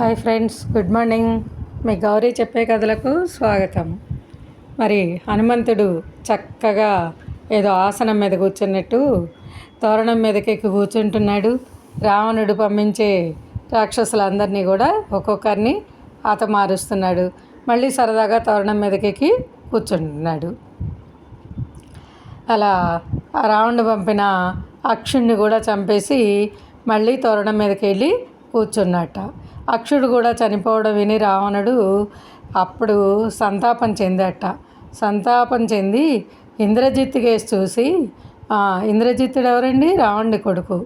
Hi friends good morning. మీ గౌరీ చెప్పే కథలకు స్వాగతం. మరి హనుమంతుడు చక్కగా ఏదో ఆసనం మీద కూర్చున్నట్టు తోరణం మీదకి ఎక్కి కూర్చుంటున్నాడు. రావణుడు పంపించే రాక్షసులందరినీ కూడా ఒక్కొక్కరిని ఆత మారుస్తున్నాడు మళ్ళీ సరదాగా తోరణం మీదకి కూర్చుంటున్నాడు. అలా ఆ రావణుడు పంపిన అక్షుణ్ణి కూడా చంపేసి మళ్ళీ తోరణం మీదకి వెళ్ళి కూర్చున్నట్ట. అక్షుడు కూడా చనిపోవడం విని రావణుడు అప్పుడు సంతాపం చెందట. సంతాపం చెంది ఇంద్రజిత్ కేసు చూసి ఇంద్రజిత్తుడు ఎవరండి? రావణుడి కొడుకు.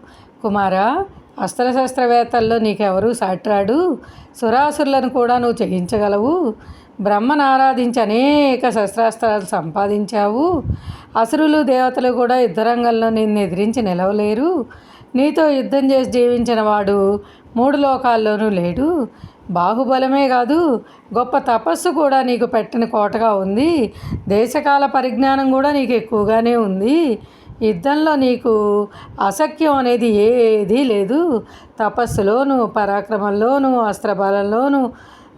కుమారా అస్త్రశస్త్రవేత్తల్లో నీకెవరు సాట్రాడు. సురాసురులను కూడా నువ్వు చేయించగలవు బ్రహ్మను ఆరాధించి అనేక శస్త్రాస్త్రాలు సంపాదించావు. అసురులు దేవతలు కూడా యుద్ధరంగంలో నిన్ను ఎదిరించి నిలవలేరు. నీతో యుద్ధం చేసి జీవించిన వాడు మూడు లోకాల్లోనూ లేడు. బాహుబలమే కాదు గొప్ప తపస్సు కూడా నీకు పెట్టని కోటగా ఉంది. దేశకాల పరిజ్ఞానం కూడా నీకు ఎక్కువగానే ఉంది. యుద్ధంలో నీకు అసఖ్యం అనేది ఏదీ లేదు. తపస్సులోను పరాక్రమంలోను అస్త్రబలంలోను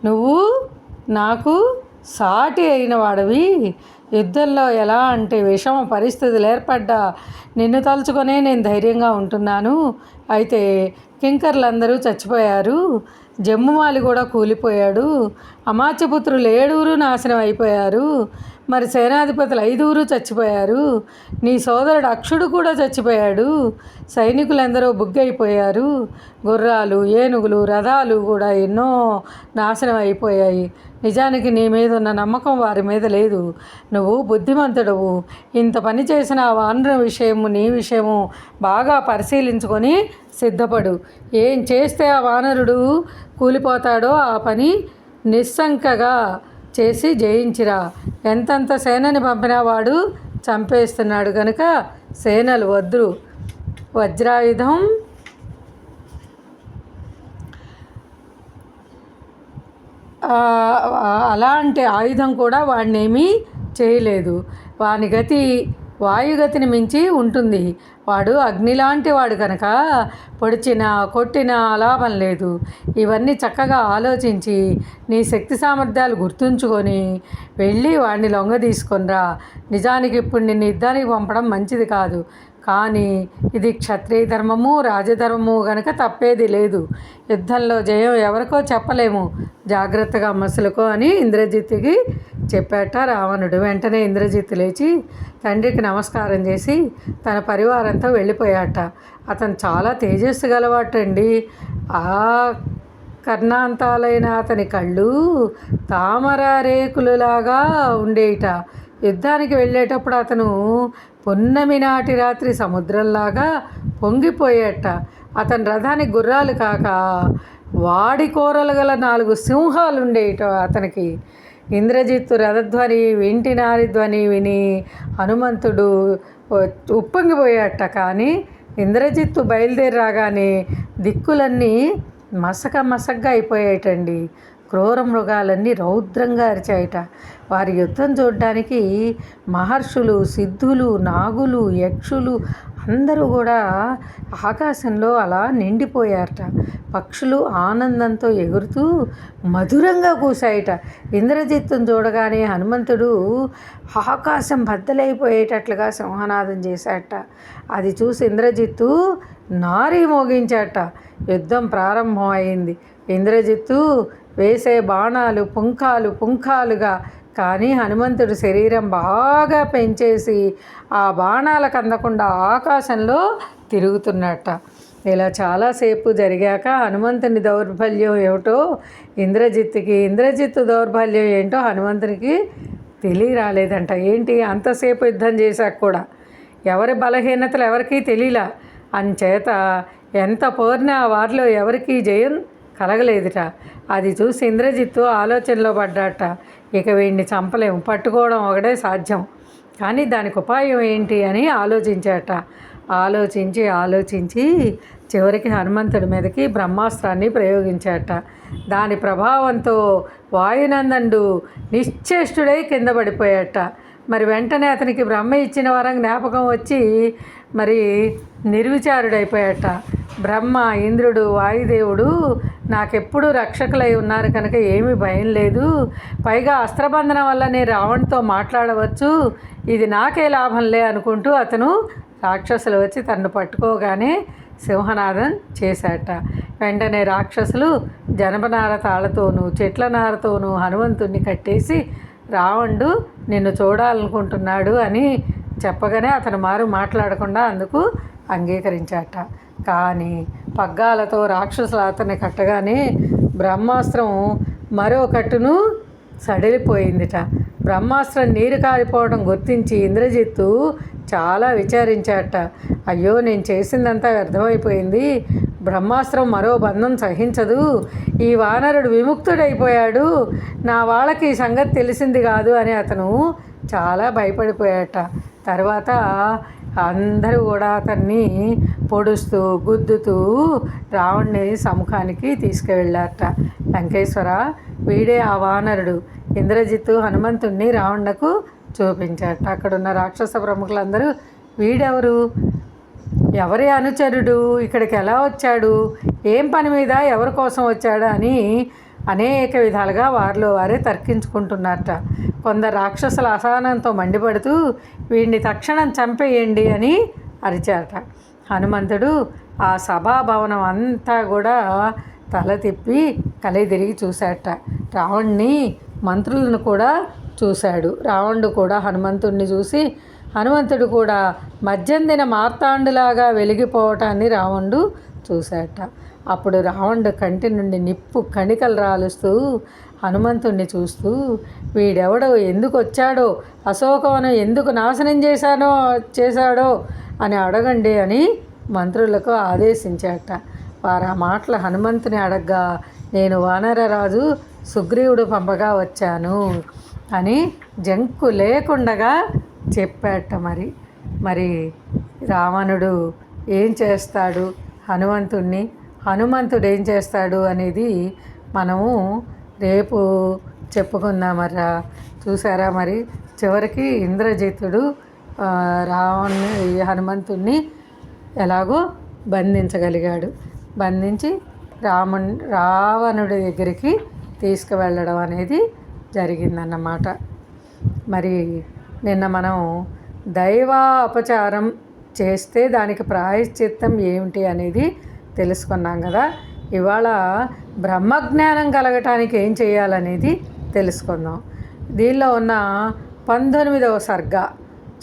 నువ్వు నాకు సాటి అయిన వాడవి. యుద్ధంలో ఎలా అంటే విషమ పరిస్థితులు ఏర్పడ్డా నిన్ను తలుచుకొనే నేను ధైర్యంగా ఉంటున్నాను. అయితే కింకర్లందరూ చచ్చిపోయారు. జమ్ముమాలి కూడా కూలిపోయాడు. అమాత్యపుత్రులు ఏడుగురు నాశనం అయిపోయారు మరి సేనాధిపతులు ఐదుగురు చచ్చిపోయారు. నీ సోదరుడు అక్షుడు కూడా చచ్చిపోయాడు. సైనికులందరూ బుగ్గైపోయారు. గుర్రాలు ఏనుగులు రథాలు కూడా ఎన్నో నాశనం అయిపోయాయి. నిజానికి నీ మీద ఉన్న నమ్మకం వారి మీద లేదు. నువ్వు బుద్ధిమంతుడవు. ఇంత పని చేసిన ఆ వానర విషయము నీ విషయము బాగా పరిశీలించుకొని సిద్ధపడు. ఏం చేస్తే ఆ వానరుడు కూలిపోతాడో ఆ పని నిస్సంకగా చేసి జయించిరా. ఎంతంత సేనని పంపినా వాడు చంపేస్తున్నాడు కనుక సేనలు వద్దురు వజ్రాయుధం అలాంటి ఆయుధం కూడా వాడినేమీ చేయలేదు. వాని గతి వాయుగతిని మించి ఉంటుంది. వాడు అగ్నిలాంటి వాడు కనుక పొడిచినా కొట్టినా లాభం లేదు. ఇవన్నీ చక్కగా ఆలోచించి నీ శక్తి సామర్థ్యాలు గుర్తుంచుకొని వెళ్ళి వాడిని లొంగ తీసుకొనిరా నిజానికి ఇప్పుడు నిన్ను యుద్ధానికి పంపడం మంచిది కాదు. కానీ ఇది క్షత్రియ ధర్మము రాజధర్మము గనక తప్పేది లేదు. యుద్ధంలో జయం ఎవరికో చెప్పలేము. జాగ్రత్తగా మసులుకో అని ఇంద్రజిత్తుకి చెప్పాట రావణుడు. వెంటనే ఇంద్రజిత్ లేచి తండ్రికి నమస్కారం చేసి తన పరివారంతో వెళ్ళిపోయాట. అతను చాలా తేజస్సు గలవాటండి ఆ కర్ణాంతాలైన అతని కళ్ళు తామర రేకులలాగా ఉండేట. యుద్ధానికి వెళ్ళేటప్పుడు అతను పున్నమి నాటి రాత్రి సముద్రంలాగా పొంగిపోయేట. అతని రథానికి గుర్రాలు కాక వాడి కూరలు గల నాలుగు సింహాలు ఉండేట అతనికి. ఇంద్రజిత్తు రథధ్వని వింటినారి ధ్వని విని హనుమంతుడు ఉప్పొంగిపోయాట. కానీ ఇంద్రజిత్తు బయలుదేరి రాగానే దిక్కులన్నీ మసక మసగ్గా అయిపోయేటండి. క్రూర మృగాలన్నీ రౌద్రంగా అరిచాయట. వారి యుద్ధం చూడడానికి మహర్షులు సిద్ధులు నాగులు యక్షులు అందరూ కూడా ఆకాశంలో అలా నిండిపోయారట. పక్షులు ఆనందంతో ఎగురుతూ మధురంగా కూశాయట. ఇంద్రజిత్తును చూడగానే హనుమంతుడు ఆకాశం బద్దలైపోయేటట్లుగా సింహనాదం చేశాట అది చూసి ఇంద్రజిత్తు నారీ మోగించాట. యుద్ధం ప్రారంభం అయింది ఇంద్రజిత్తు వేసే బాణాలు పుంఖాలు పుంఖాలుగా కానీ హనుమంతుడి శరీరం బాగా పెంచేసి ఆ బాణాలకు అందకుండా ఆకాశంలో తిరుగుతున్నట్ట. ఇలా చాలాసేపు జరిగాక హనుమంతుని దౌర్బల్యం ఏమిటో ఇంద్రజిత్తుకి ఇంద్రజిత్తు దౌర్బల్యం ఏంటో హనుమంతునికి తెలియరాలేదంట. ఏంటి? అంతసేపు యుద్ధం చేశాక కూడా. ఎవరి బలహీనతలు ఎవరికీ తెలియలా? అంచేత ఎంత పోరినా వారిలో ఎవరికీ జయం కలగలేదుట. అది చూసి ఇంద్రజిత్తు ఆలోచనలో పడ్డాట. ఇక వీడిని చంపలేము పట్టుకోవడం ఒకటే సాధ్యం. కానీ దానికి ఉపాయం ఏంటి అని ఆలోచించాట. ఆలోచించి ఆలోచించి చివరికి హనుమంతుడి మీదకి బ్రహ్మాస్త్రాన్ని ప్రయోగించాట. దాని ప్రభావంతో వాయునందనుడు నిశ్చేష్టుడై కింద పడిపోయాట. మరి వెంటనే అతనికి బ్రహ్మ ఇచ్చిన వరం జ్ఞాపకం వచ్చి మరి నిర్విచారుడైపోయాట. బ్రహ్మ ఇంద్రుడు వాయుదేవుడు నాకెప్పుడు రక్షకులై ఉన్నారు కనుక ఏమీ భయం లేదు. పైగా అస్త్రబంధనం వల్ల నేను రావణ్తో మాట్లాడవచ్చు. ఇది నాకే లాభంలే అనుకుంటూ అతను రాక్షసులు వచ్చి తన్ను పట్టుకోగానే సింహనాదం చేశాట. వెంటనే రాక్షసులు జనపనార తాళతోనూ చెట్ల నారతోనూ హనుమంతుణ్ణి కట్టేసి రావణుడు నిన్ను చూడాలనుకుంటున్నాడు అని చెప్పగానే అతను మారు మాట్లాడకుండా అందుకు అంగీకరించాట. కానీ పగ్గాలతో రాక్షసులు అతన్ని కట్టగానే బ్రహ్మాస్త్రం మరో కట్టును సడిలిపోయిందిట. బ్రహ్మాస్త్రం నీరు కారిపోవడం గుర్తించి ఇంద్రజిత్తు చాలా విచారించాట. అయ్యో నేను చేసిందంతా వ్యర్థమైపోయింది. బ్రహ్మాస్త్రం మరో బంధం సహించదు. ఈ వానరుడు విముక్తుడైపోయాడు. నా వాళ్ళకి ఈ సంగతి తెలిసింది కాదు అని అతను చాలా భయపడిపోయాట తర్వాత అందరూ కూడా అతన్ని పొడుస్తూ గుద్దుతూ రావణ్ణి సముఖానికి తీసుకువెళ్ళారట లంకేశ్వర వీడే ఆ వానరుడు. ఇంద్రజిత్తు హనుమంతుణ్ణి రావణకు చూపించాట అక్కడున్న రాక్షస ప్రముఖులందరూ వీడెవరు? ఎవరి అనుచరుడు? ఇక్కడికి ఎలా వచ్చాడు? ఏం పని మీద ఎవరి కోసం వచ్చాడు? అని అనేక విధాలుగా వారిలో వారే తర్కించుకుంటున్నారట. కొందరు రాక్షసుల అసహనంతో మండిపడుతూ వీడిని తక్షణం చంపేయండి అని అరిచారట. హనుమంతుడు ఆ సభాభవనం అంతా కూడా తల తిప్పి కలి తిరిగి చూశాట రావణ్ణి మంత్రులను కూడా చూశాడు. రావణుడు కూడా హనుమంతుడిని చూసి హనుమంతుడు కూడా మధ్యందిన మార్తాండులాగా వెలిగిపోవటాన్ని రావణుడు చూశాట. అప్పుడు రావణుడు కంటి నుండి నిప్పు కణికలు రాలుస్తూ హనుమంతుణ్ణి చూస్తూ వీడెవడో? ఎందుకు వచ్చాడో? అశోకవనం ఎందుకు నాశనం చేశానో? చేశాడో? అని అడగండి అని మంత్రులకు ఆదేశించాట. వారు ఆ మాటలు హనుమంతుని అడగ్గా నేను వానరరాజు సుగ్రీవుడు పంపగా వచ్చాను అని జంకు లేకుండగా చెప్పాట మరి. మరి రావణుడు ఏం చేస్తాడు? హనుమంతుణ్ణి హనుమంతుడు ఏం చేస్తాడు అనేది మనము రేపు చెప్పుకుందామరా చూసారా మరి? చివరికి ఇంద్రజిత్తుడు రావణ్ణి హనుమంతుణ్ణి ఎలాగో బంధించగలిగాడు. బంధించి రాముని రావణుడి దగ్గరికి తీసుకువెళ్ళడం అనేది జరిగిందన్నమాట. మరి నిన్న మనం దైవ అపచారం చేస్తే దానికి ప్రాయశ్చిత్తం ఏమిటి అనేది తెలుసుకున్నాం కదా. ఇవాళ బ్రహ్మజ్ఞానం కలగటానికి ఏం చేయాలనేది తెలుసుకుందాం. దీనిలో ఉన్న పంతొమ్మిదవ సర్గ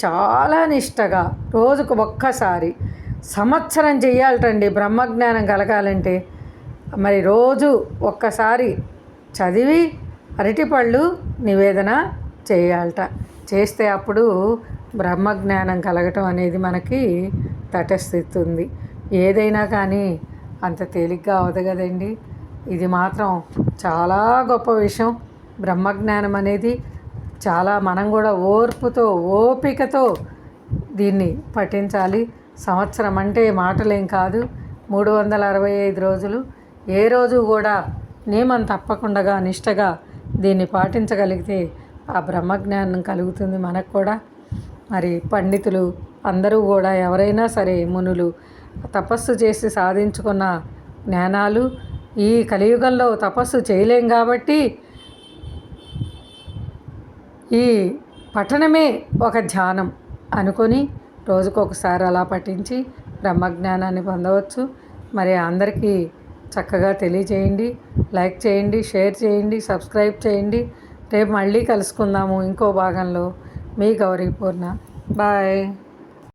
చాలా నిష్టగా రోజుకు ఒక్కసారి సంవత్సరం చేయాలటండి బ్రహ్మజ్ఞానం కలగాలంటే. మరి రోజు ఒక్కసారి చదివి అరటిపళ్ళు నివేదన చేయాలట. చేస్తే అప్పుడు బ్రహ్మజ్ఞానం కలగటం అనేది మనకి తటస్థిస్తుంది ఏదైనా కానీ అంత తేలిగ్గా అవదు కదండి. ఇది మాత్రం చాలా గొప్ప విషయం. బ్రహ్మజ్ఞానం అనేది చాలా మనం కూడా ఓర్పుతో ఓపికతో దీన్ని పఠించాలి. సంవత్సరం అంటే మాటలేం కాదు. మూడు వందల అరవై ఐదు రోజులు. ఏ రోజు కూడా నియమం తప్పకుండా నిష్టగా దీన్ని పాటించగలిగితే ఆ బ్రహ్మజ్ఞానం కలుగుతుంది మనకు కూడా. మరి పండితులు అందరూ కూడా ఎవరైనా సరే మునులు తపస్సు చేసి సాధించుకున్న జ్ఞానాలు ఈ కలియుగంలో తపస్సు చేయలేం కాబట్టి ఈ పఠనమే ఒక ధ్యానం అనుకొని రోజుకొకసారి అలా పఠించి బ్రహ్మజ్ఞానాన్ని పొందవచ్చు. మరి అందరికీ చక్కగా తెలియజేయండి. లైక్ చేయండి షేర్ చేయండి సబ్స్క్రైబ్ చేయండి. రేపు మళ్ళీ కలుసుకుందాము ఇంకో భాగంలో మీ గౌరీ పూర్ణ. బాయ్.